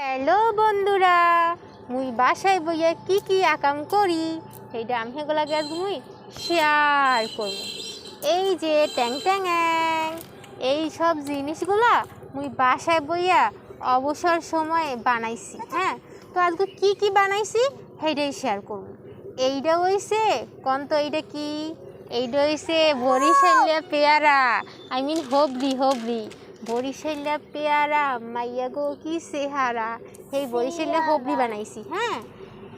Hello বন্ধুরা, মুই বাসায় বইয়া কি কি আকাম করি, সেইটা আমি সেগুলা গ্যাস মুই শেয়ার করব। এই যে ট্যাং ট্যাং এই সব জিনিসগুলা মুই বাসায় বইয়া অবসর সময়ে বানাইছি হ্যাঁ? তো আজকে কি কি বানাইছি সেইটাই শেয়ার করব। এইটা হইছে, কন তো এইটা কি? এইটা হইছে বরিশালিয়া পেয়ারা আই মিন হবরি হবরি। বরিশালিয়া পেয়ারা মাইয়া গো কি সেহারা এই বরিশালিয়া হবরি বানাইছি হ্যাঁ?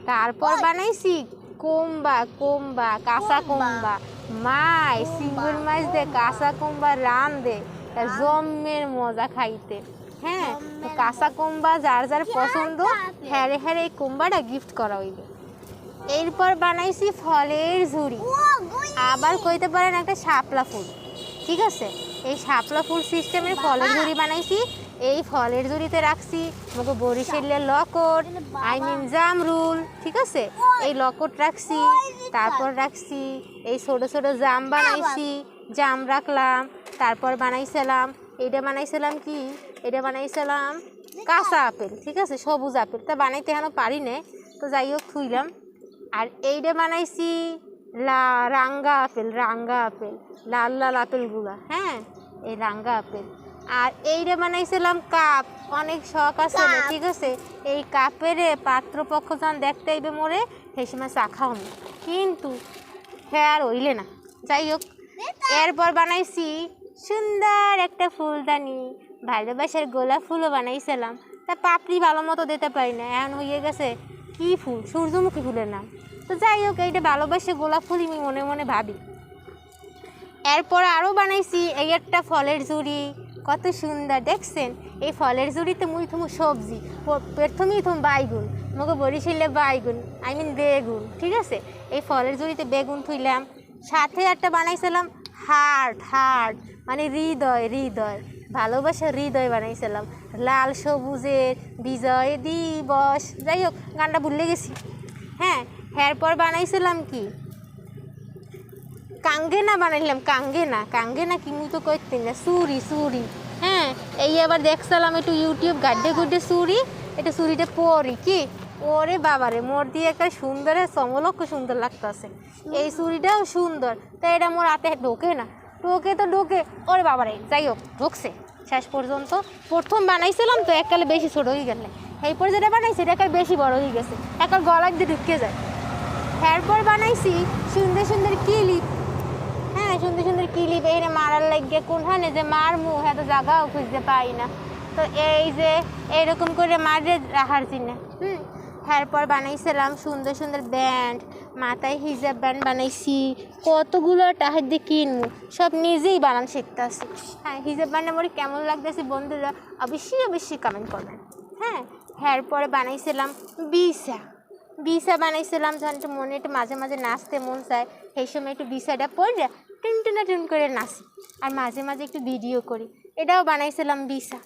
তারপর বানাইছি কোম্বা কোম্বা কাঁচা কোম্বা। মাই সিঙ্গুর মাছ দে কাঁচা কোম্বা রান দে। তা জম্মের মজা খাইতে হ্যাঁ? কাঁচা কোম্বা যার যার পছন্দ হ্যারে হ্যারে এই কোম্বাটা গিফট করা হইবে এরপর বানাইছি ফলের ঝুড়ি। আবার কইতে পারেন একটা শাপলা ফুল ঠিক আছে? এই শাপলা ফুল সিস্টেমের ফলের ঝুড়ি বানাইছি, এই ফলের ঝুড়িতে রাখছি, আমাকে বরিশালের লকট আই মিন জামরুল, ঠিক আছে? এই লকট রাখছি, তারপর রাখছি, এই ছোট ছোট জাম বানাইছি, জাম রাখলাম, তারপর বানাইছিলাম এটা বানাইছিলাম কি? এটা বানাইছিলাম কাঁচা আপেল, ঠিক আছে? সবুজ আপেল। তা বানাইতে এখনও পারি না, তো যাই হোক, থুইলাম। আর এইটা বানাইছি লা রাঙ্গা আপেল রাঙ্গা আপেল, লাল লাল আপেলগুলা হ্যাঁ? এই রাঙ্গা আপেল। আর এইটা বানাইছিলাম কাপ। অনেক শখ আছে ঠিক আছে? এই কাপের পাত্রপক্ষ যখন দেখতে আইবে মোরে সেই সময় চা খাওয়াম কিন্তু হ্যাঁ আর হইলে না। যাই হোক এরপর বানাইছি সুন্দর একটা ফুলদানি। ভালোবাসার গোলাপ ফুলও বানাইছিলাম। তা পাপড়ি ভালো মতো দিতে পারি না এখন হয়ে গেছে কি ফুল? সূর্যমুখী ফুলের নাম। তো যাই হোক এইটা ভালোবাসে গোলাপ ফুলই আমি মনে মনে ভাবি। এরপর আরও বানাইছি এই একটা ফলের ঝুড়ি। কত সুন্দর, দেখছেন? এই ফলের ঝুড়িতে মুই থুমু সবজি। প্রথমেই থুম বাইগুন, মগে বরিশালে বাইগুন আই মিন বেগুন, ঠিক আছে? এই ফলের ঝুড়িতে বেগুন থুইলাম, সাথে একটা বানাইছিলাম হার্ট হার্ট মানে হৃদয় হৃদয়, ভালোবাসার হৃদয় বানাইছিলাম। লাল সবুজের বিজয় দিবস, যাই হোক, গানটা ভুলে গেছি। হ্যাঁ এরপর বানাইছিলাম কি? কাঙ্গেনা বানাইলাম, কাঙ্গেনা। কাঙ্গেনা কি মুই তো করতেন না, সুরি সুরি। হ্যাঁ এই আবার দেখছিলাম একটু ইউটিউব গাড্ডে গুড্ডে সুরি, এটা সুরিটা পরি কি? ওরে বাবারে, মোর দিয়ে একটা সুন্দর, সমলক্ষ সুন্দর লাগতেছে। এই সুরিটাও সুন্দর তাই এটা মোর হাতে ঢোকে না। ঢোকে তো ঢোকে, ওরে বাবারে, যাই হোক, ঢুকছে। শেষ পর্যন্ত। প্রথম বানাইছিলাম তো এককালে বেশি ছোট হয়ে গেলে। এই পরে যেটা বানাইছি, এটা একাল বেশি বড় হয়ে গেছে। একাল গলায় দিয়ে ঢুকে যায়। এরপর বানাইছি সুন্দর সুন্দর কিলিপ। হ্যাঁ সুন্দর সুন্দর কিলিপ এখানে মারার লাগে কোনখানে যে মারমু হ্যাঁ তো জায়গাও খুঁজতে পাই না। তো এই যে এরকম করে মারে রাখার জন্য। হুম, এরপর বানাইছিলাম সুন্দর সুন্দর ব্যান্ড, মাথায় হিজাব ব্যান্ড বানাইছি, কতগুলো টাহার দিয়ে কিনবো, সব নিজেই বানান শিখতে শিখতেছি। হ্যাঁ হিজাব ব্যান্ড আমার কেমন লাগতেছে বন্ধুরা অবশ্যই অবশ্যই কমেন্ট করবেন। হ্যাঁ এরপরে বানাইছিলাম বিসা বিসা বানাইছিলাম যখন একটু মনে একটু মাঝে মাঝে নাচতে মন চায়, সেই সময় একটু বিসাটা পড়ে টুন টুনা টুন করে নাচি। আর মাঝে মাঝে একটু ভিডিও করি। এটাও বানাইছিলাম বিসা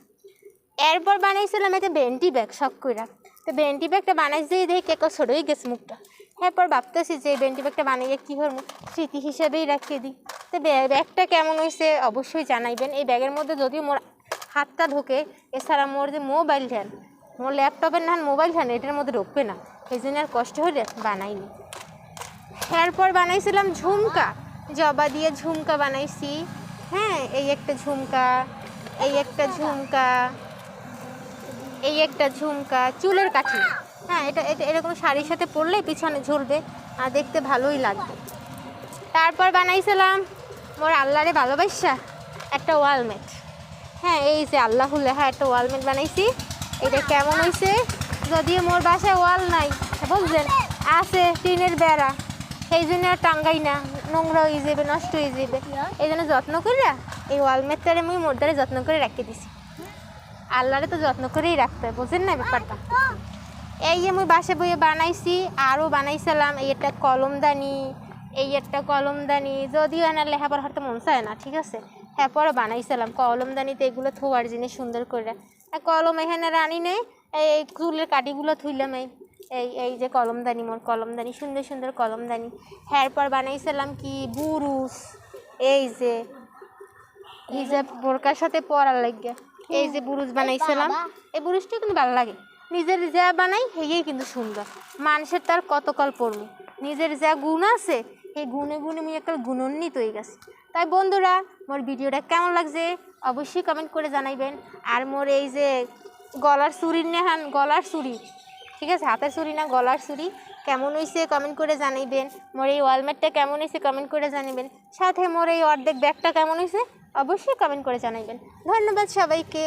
এরপর বানাইছিলাম একটা বেন্টি ব্যাগ শখ করে তো বেন্টি ব্যাগটা বানাইছি দেখি কেক ছোটই গেছে মুখটা। এরপর ভাবতেছি যে বেন্টি ব্যাগটা বানাইয়ে কী করব? স্মৃতি হিসেবেই রাখিয়ে দিই। তো ব্যাগ- ব্যাগটা কেমন হয়েছে অবশ্যই জানাইবেন। এই ব্যাগের মধ্যে যদিও মোর হাতটা ঢোকে, এছাড়া মোর যে মোবাইল ফ্যান, মোর ল্যাপটপের না মোবাইল ফ্যান, এটার মধ্যে ঢুকবে না। এই জন্য আর কষ্ট হলে বানাইনি। এরপর বানাইছিলাম ঝুমকা। জবা দিয়ে ঝুমকা বানাইছি। হ্যাঁ এই একটা ঝুমকা, এই একটা ঝুমকা, এই একটা ঝুমকা, চুলের কাঠি। হ্যাঁ এটা এটা এরকম শাড়ির সাথে পরলে পিছনে ঝুলবে আর দেখতে ভালোই লাগবে। তারপর বানাইছিলাম মোর আল্লাহরে ভালোবাসা একটা ওয়ালমেট। হ্যাঁ এই যে আল্লাহ হ্যাঁ একটা ওয়ালমেট বানাইছি। এটা কেমন হয়েছে যদিও মোর বাসায় ওয়াল নাই, বুঝলেন? আছে টিনের বেড়া। সেই জন্য আর টাঙ্গাই না, নোংরা হয়ে যাবে নষ্ট হয়ে যাবে এই জন্য যত্ন করিয়া এই ওয়ালমেটটারে আমি মোর দ্বারা যত্ন করে রেখে দিছি। আল্লাহরে তো যত্ন করেই রাখতে হয়, বুঝেন না ব্যাপারটা? এই আমি বাসে বইয়ে বানাইছি, আরও বানাইছিলাম, এই একটা কলমদানি এই একটা কলমদানি যদিও এনার লেখাপড়া হয়তো মন চায় না, ঠিক আছে? হ্যাঁ পরে বানাইছিলাম কলমদানিতে এগুলো থোয়ার জিনিস সুন্দর করে আর কলম এখানে রানি নেই, এই এই চুলের কাটিগুলো থুইলাম এই। এই এই যে কলমদানি মোর কলমদানি সুন্দর সুন্দর কলমদানি। পর বানাইছিলাম কি? বুরুস এই যে হিজাব বোরকার সাথে পরার লাগে এই যে বুরুজ বানাইছিলাম। এই বুরুজটা কিন্তু ভালো লাগে। নিজের যা বানাই হেয়েই কিন্তু সুন্দর। মানুষের তার কতকাল পড়ব? নিজের যা গুণ আছে এই গুণে গুণে মুই একটা গুণান্বিত হয়ে গেছি। তাই বন্ধুরা মোর ভিডিওটা কেমন লাগছে অবশ্যই কমেন্ট করে জানাইবেন। আর মোর এই যে গলার চুরির নেহান গলার চুরি ঠিক আছে, হাতের চুরি না গলার চুরি কেমন হয়েছে কমেন্ট করে জানাইবেন। মোর এই ওয়ালমেটটা কেমন হয়েছে কমেন্ট করে জানাবেন সাথে মোর এই অর্ধেক ব্যাগটা কেমন হয়েছে অবশ্যই কমেন্ট করে জানাইবেন। ধন্যবাদ সবাইকে।